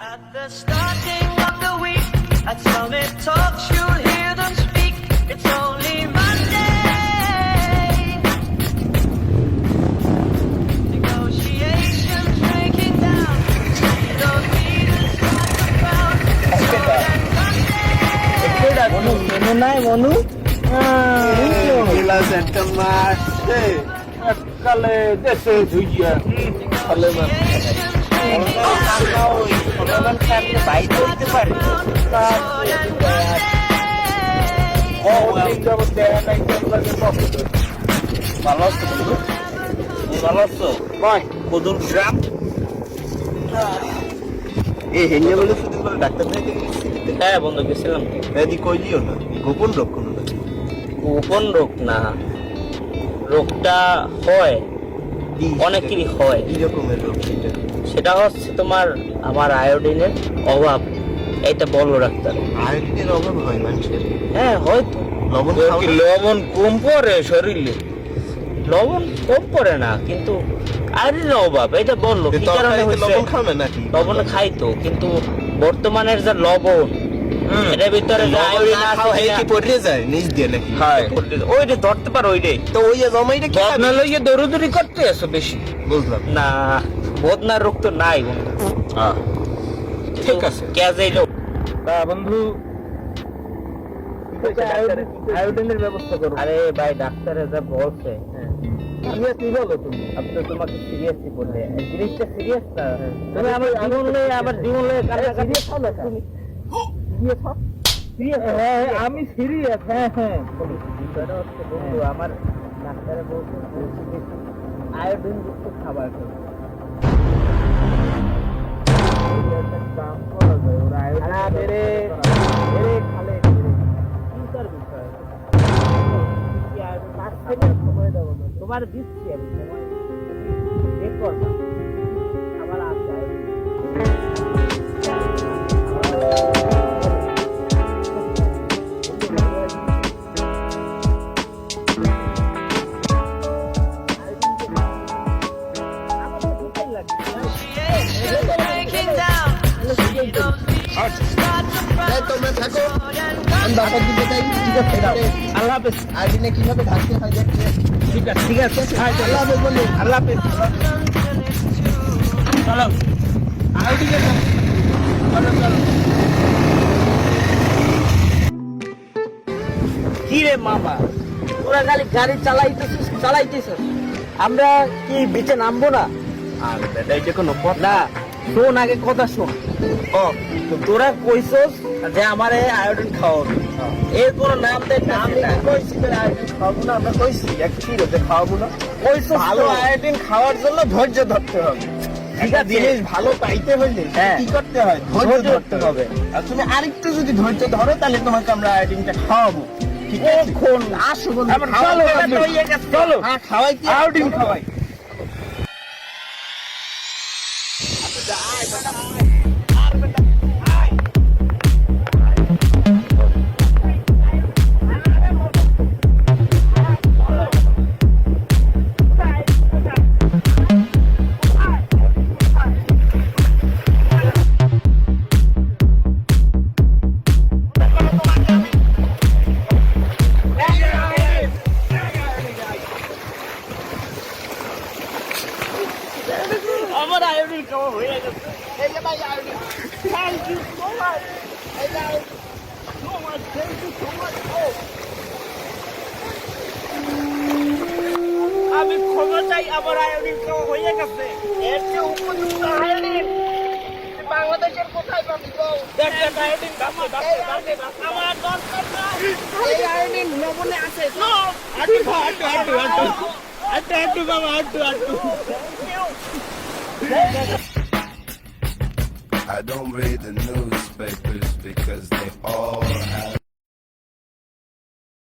At the starting of the week, at Summit Talks, you'll hear them speak. It's only Monday. Negotiations breaking down. Those leaders start to frown. So that Monday. Manu Manu নাই Manu class একটা মাসে এককালে দেশে ধুইয়া ফলে bike করতে পারে ভালো আছো বন্ধু ভালো আছো কদুর গ্রাম এ হেঙ্গে বলে শুধু করে ডাক্তার ভাইকে হ্যাঁ বন্ধু গেছিলাম। ব্যাধি কইলিও না? গোপন রোগ কোনো গোপন রোগ না। রোগটা হয়। অনেকেরই হয়। রকমের রোগ সেটা? হচ্ছে তোমার আমার আয়োডিনের অভাব। এটা বলল ডাক্তার। আয়োডিনের অভাব হয় মানুষের? হ্যাঁ হয়তো। লবণ লবণ কম পড়ে শরীরে? লবণ কম পড়ে না কিন্তু আয়োডিনের অভাব এটা বলল কি কারণে লবণ না নাকি? লবণ খাইতো কিন্তু বর্তমানের যা লবণ এটার ভিতরে কি পড়ে যায়? নিচ দিয়ে নাকি? হ্যাঁ ওইটা ধরতে পারো ওইটাই তো ওই জমাইটা কি আপনার লইয়ে দৌড়দৌড়ি করতে আসো বেশি। বুঝলাম। না বদনার রোগ তো নাই বন্ধু। ঠিক আছে। ক্যাজ এইলো তা বন্ধু আয়োডিনের ব্যবস্থা করো। আরে ভাই ডাক্তারে যা বলছে কি বলো তুমি। আমি তো তোমাকে সিরিয়াসলি বললে এই জিনিসটা সিরিয়াস না। তুমি আমার জীবন আমার জীবন লয়ে কান্নাকাটি তুমি হ্যাঁ আমি সিরিয়াস হ্যাঁ হ্যাঁ বিষয়টা হচ্ছে বন্ধু আমার ডাক্তারে বলছে বেশি বেশি আয়োডিন যুক্ত খাবার তোমার দিচ্ছি আমি সময় আছে ঠিক আছে হয় ঠিক আছে মামা তোরা খালি গাড়ি চালাইতেছিস চালাইতেছিস আমরা কি বিচে নামবো না আর বেটা কোনো না শোন আগে কথা শোন। ও তোরা কইছস যে আমারে আয়োডিন খাওয়াবি। এর কোনো নাম দেখ আমি কইছি যে আয়োডিন খাওয়াবো না? আমরা কইছি এক কি রেতে খাওয়াবো না। কইছস ভালো আয়োডিন খাওয়ার জন্য ধৈর্য ধরতে হবে। আছে। জিনিস ভালো পাইতে হইলে হ্যাঁ। কি করতে হয়? ধৈর্য ধরতে হবে। আর তুমি আরেকটু যদি ধৈর্য ধরো তাহলে তোমাকে আমরা আয়োডিনটা খাওয়াবো। ঠিক আছে? আসো বন্ধু খাওয়াই চলো, খাওয়াই। হয়ে। হ্যাঁ খাওয়াই। কি আয়োডিন আমার আয়োডিন খাওয়া হয়ে গেছে এই যে ভাই iodine thank you so much এই যে so much thank you so much আমি ক্ষমা চাই আমার আয়োডিন খাওয়া হয়ে গেছে। এর চেয়ে উপযুক্ত আয়োডিন বাংলাদেশের কোথায় পাবি আমার দরকার নাই এই আয়োডিন লবণে আছে। আটু আটু আটু আটু আটু আটু বাবা আটু আটু I don't read the newspapers because they all have